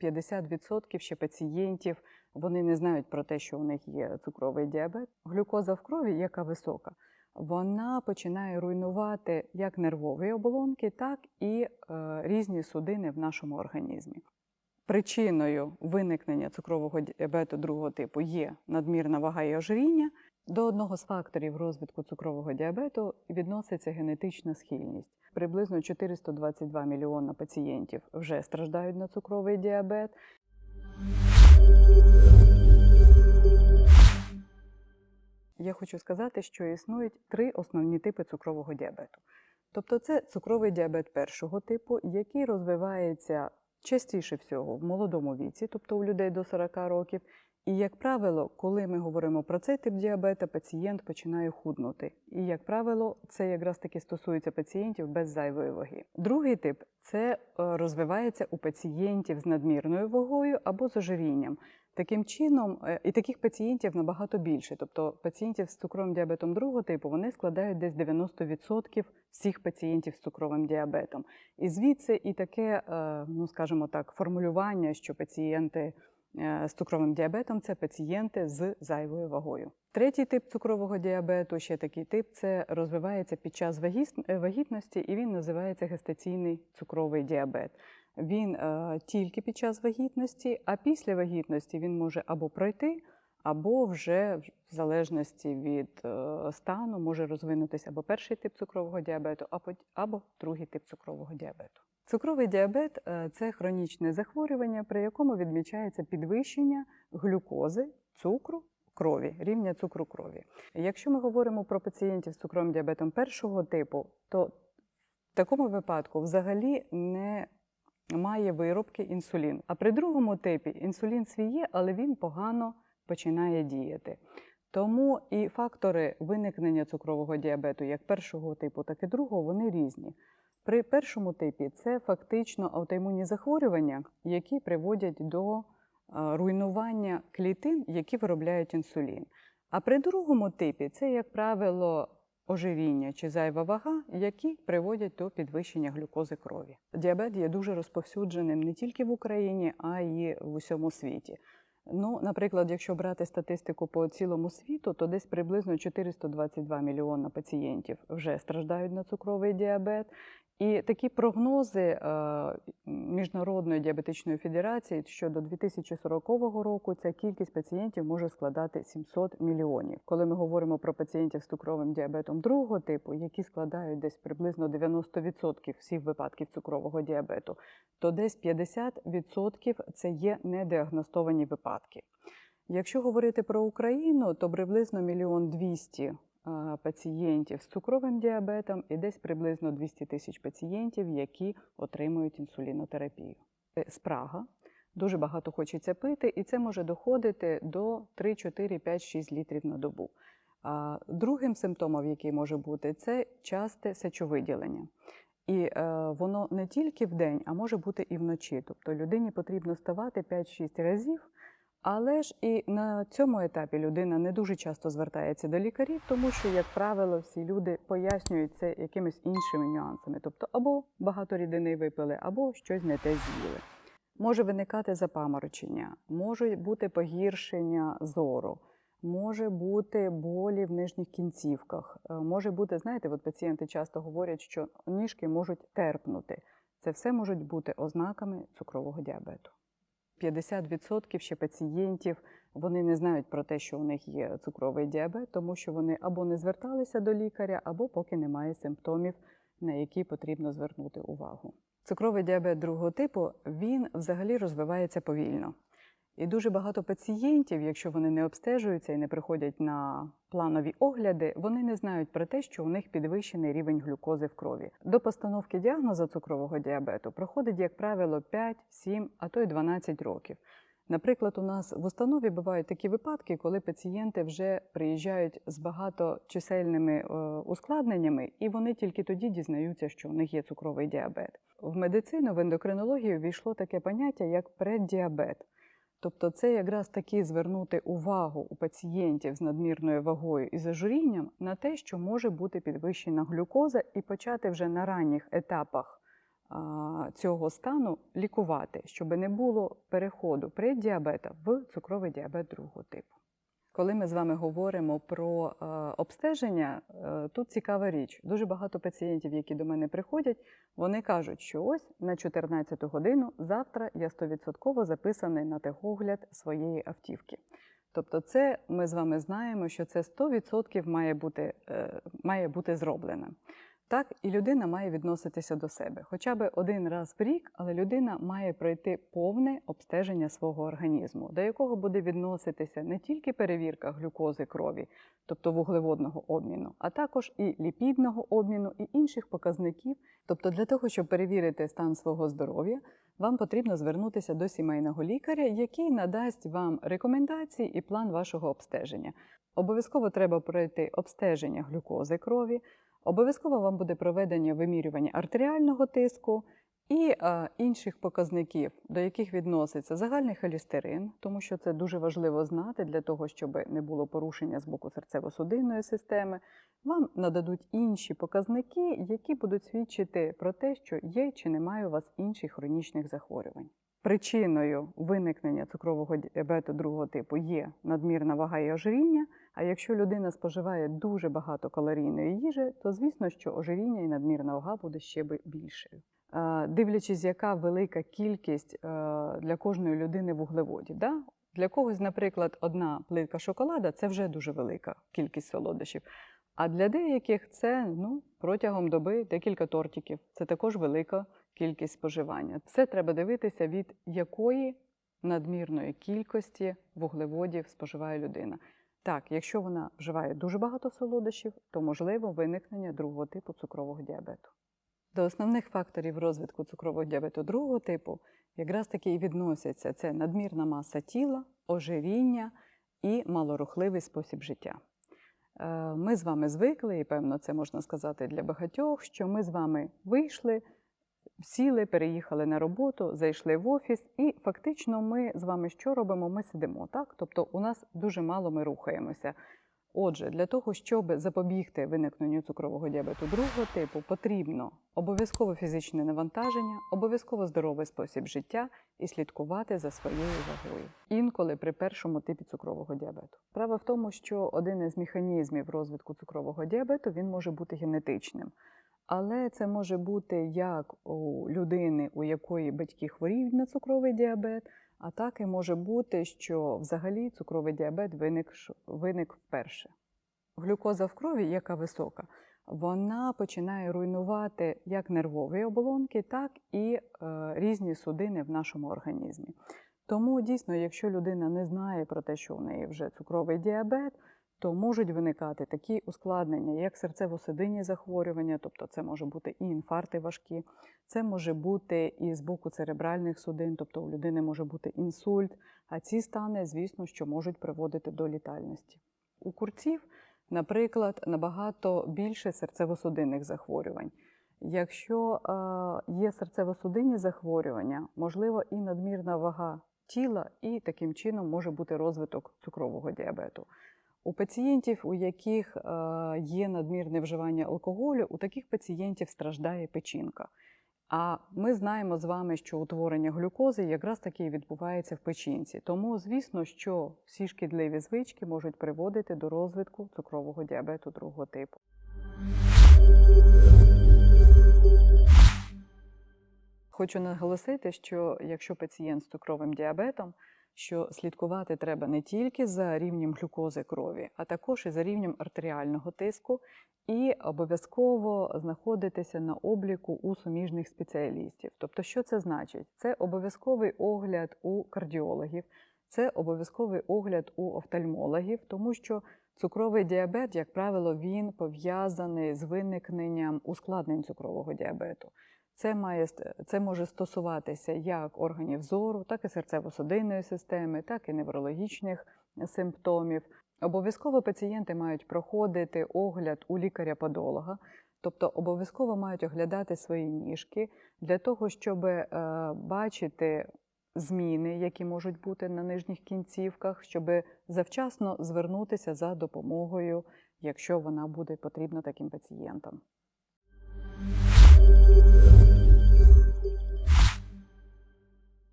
50% ще пацієнтів вони не знають про те, що у них є цукровий діабет. Глюкоза в крові, яка висока, вона починає руйнувати як нервові оболонки, так і е, різні судини в нашому організмі. Причиною виникнення цукрового діабету другого типу є надмірна вага і ожиріння. До одного з факторів розвитку цукрового діабету відноситься генетична схильність. Приблизно 422 мільйона пацієнтів вже страждають на цукровий діабет. Я хочу сказати, що існують три основні типи цукрового діабету. Тобто, це цукровий діабет першого типу, який розвивається частіше всього в молодому віці, тобто у людей до 40 років. І, як правило, коли ми говоримо про цей тип діабета, пацієнт починає худнути. І, як правило, це якраз таки стосується пацієнтів без зайвої ваги. Другий тип це е, розвивається у пацієнтів з надмірною вагою або з ожирінням. Таким чином, е, і таких пацієнтів набагато більше. Тобто пацієнтів з цукровим діабетом другого типу вони складають десь 90% всіх пацієнтів з цукровим діабетом. І звідси і таке, е, ну скажімо так, формулювання, що пацієнти з цукровим діабетом це пацієнти з зайвою вагою. Третій тип цукрового діабету, ще такий тип, це розвивається під час е, вагітності, і він називається гестаційний цукровий діабет. Він е, тільки під час вагітності, а після вагітності він може або пройти, або вже в залежності від е, стану може розвинутися або перший тип цукрового діабету, або, або другий тип цукрового діабету. Цукровий діабет е, це хронічне захворювання, при якому відмічається підвищення глюкози, цукру, крові, рівня цукру крові. Якщо ми говоримо про пацієнтів з цукровим діабетом першого типу, то в такому випадку взагалі не має виробки інсулін. А при другому типі інсулін свій є, але він погано починає діяти. Тому і фактори виникнення цукрового діабету як першого типу, так і другого, вони різні. При першому типі це фактично аутоімунні захворювання, які приводять до е, руйнування клітин, які виробляють інсулін. А при другому типі це, як правило, ожиріння чи зайва вага, які приводять до підвищення глюкози крові. Діабет є дуже розповсюдженим не тільки в Україні, а й в усьому світі. Ну, наприклад, якщо брати статистику по цілому світу, то десь приблизно 422 мільйона пацієнтів вже страждають на цукровий діабет. І такі прогнози е, Міжнародної діабетичної федерації, що до 2040 року ця кількість пацієнтів може складати 700 мільйонів. Коли ми говоримо про пацієнтів з цукровим діабетом другого типу, які складають десь приблизно 90% всіх випадків цукрового діабету, то десь 50% це є недіагностовані випадки. Якщо говорити про Україну, то приблизно мільйон двісті а, пацієнтів з цукровим діабетом і десь приблизно 200 тисяч пацієнтів, які отримують інсулінотерапію. Е, Спрага. Дуже багато хочеться пити, і це може доходити до 3, 4, 5, 6 літрів на добу. Другим симптомом, який може бути, це часте сечовиділення. І е, воно не тільки в день, а може бути і вночі. Тобто людині потрібно ставати 5-6 разів. Але ж і на цьому етапі людина не дуже часто звертається до лікарів, тому що, як правило, всі люди пояснюють це якимись іншими нюансами. Тобто, або багато рідини випили, або щось не те з'їли. Може виникати запаморочення, може бути погіршення зору, може бути болі в нижніх кінцівках. е, Може бути, знаєте, от пацієнти часто говорять, що ніжки можуть терпнути. Це все можуть бути ознаками цукрового діабету. 50% ще пацієнтів вони не знають про те, що у них є цукровий діабет, тому що вони або не зверталися до лікаря, або поки немає симптомів, на які потрібно звернути увагу. Цукровий діабет другого типу він взагалі розвивається повільно. І дуже багато пацієнтів, якщо вони не обстежуються і не приходять на планові огляди, вони не знають про те, що у них підвищений рівень глюкози в крові. До постановки діагнозу цукрового діабету проходить, як правило, 5, 7, а то й 12 років. Наприклад, у нас в установі бувають такі випадки, коли пацієнти вже приїжджають з багаточисельними е, ускладненнями, і вони тільки тоді дізнаються, що у них є цукровий діабет. В медицину, в ендокринологію війшло таке поняття як преддіабет. Тобто це якраз таки звернути увагу у пацієнтів з надмірною вагою і зажурінням на те, що може бути підвищена глюкоза, і почати вже на ранніх етапах цього стану лікувати, щоб не було переходу преддіабета в цукровий діабет другого типу. Коли ми з вами говоримо про е, обстеження, е, тут цікава річ. Дуже багато пацієнтів, які до мене приходять, вони кажуть, що ось на 14 годину завтра я 100% записаний на техогляд своєї автівки. Тобто, це ми з вами знаємо, що це 100% має бути, е, має бути зроблено. Так, і людина має відноситися до себе. Хоча б один раз в рік, але людина має пройти повне обстеження свого організму, до якого буде відноситися не тільки перевірка глюкози крові, тобто вуглеводного обміну, а також і ліпідного обміну, і інших показників. Тобто, для того, щоб перевірити стан свого здоров'я, вам потрібно звернутися до сімейного лікаря, який надасть вам рекомендації і план вашого обстеження. Обов'язково треба пройти обстеження глюкози крові. Обов'язково вам буде проведення вимірювання артеріального тиску і е, інших показників, до яких відноситься загальний холестерин, тому що це дуже важливо знати для того, щоб не було порушення з боку серцево-судинної системи. Вам нададуть інші показники, які будуть свідчити про те, що є чи немає у вас інших хронічних захворювань. Причиною виникнення цукрового діабету другого типу є надмірна вага і ожиріння. А якщо людина споживає дуже багато калорійної їжі, то звісно, що ожиріння і надмірна вага буде ще більшою. Дивлячись, яка велика кількість е, для кожної людини вуглеводів. Да? Для когось, наприклад, одна плитка шоколада це вже дуже велика кількість солодощів. А для деяких це ну, протягом доби декілька тортиків. Це також велика кількість споживання. Все треба дивитися, від якої надмірної кількості вуглеводів споживає людина. Так, якщо вона вживає дуже багато солодощів, то можливо виникнення другого типу цукрового діабету. До основних факторів розвитку цукрового діабету другого типу якраз таки і відносяться це надмірна маса тіла, ожиріння і малорухливий спосіб життя. Е, Ми з вами звикли, і певно, це можна сказати для багатьох, що ми з вами вийшли, сіли, переїхали на роботу, зайшли в офіс, і фактично ми з вами що робимо? Ми сидимо. так? Тобто у нас дуже мало ми рухаємося. Отже, для того, щоб запобігти виникненню цукрового діабету другого типу, потрібно обов'язково фізичне навантаження, обов'язково здоровий спосіб життя і слідкувати за своєю вагою. Інколи при першому типі цукрового діабету. Справа в тому, що один із механізмів розвитку цукрового діабету він може бути генетичним. Але це може бути як у людини, у якої батьки хворіють на цукровий діабет, а так і може бути, що взагалі цукровий діабет виник, виник вперше. Глюкоза в крові, яка висока, вона починає руйнувати як нервові оболонки, так і е, різні судини в нашому організмі. Тому дійсно, якщо людина не знає про те, що у неї вже цукровий діабет, то можуть виникати такі ускладнення, як серцево-судинні захворювання, тобто це може бути і інфаркти важкі, це може бути і з боку церебральних судин, тобто у людини може бути інсульт, а ці стани, звісно, що можуть приводити до літальності. У курців, наприклад, набагато більше серцево-судинних захворювань. Якщо е, є серцево-судинні захворювання, можливо і надмірна вага тіла, і таким чином може бути розвиток цукрового діабету. У пацієнтів, у яких е, є надмірне вживання алкоголю, у таких пацієнтів страждає печінка. А ми знаємо з вами, що утворення глюкози якраз таки відбувається в печінці. Тому, звісно, що всі шкідливі звички можуть приводити до розвитку цукрового діабету другого типу. Хочу наголосити, що якщо пацієнт з цукровим діабетом, що слідкувати треба не тільки за рівнем глюкози крові, а також і за рівнем артеріального тиску, і обов'язково знаходитися на обліку у суміжних спеціалістів. Тобто, що це значить? Це обов'язковий огляд у кардіологів, це обов'язковий огляд у офтальмологів, тому що цукровий діабет, як правило, він пов'язаний з виникненням ускладнень цукрового діабету. Це має це може стосуватися як органів зору, так і серцево-судинної системи, так і неврологічних симптомів. Обов'язково пацієнти мають проходити огляд у лікаря-подолога, тобто обов'язково мають оглядати свої ніжки для того, щоб е, бачити зміни, які можуть бути на нижніх кінцівках, щоб завчасно звернутися за допомогою, якщо вона буде потрібна таким пацієнтам.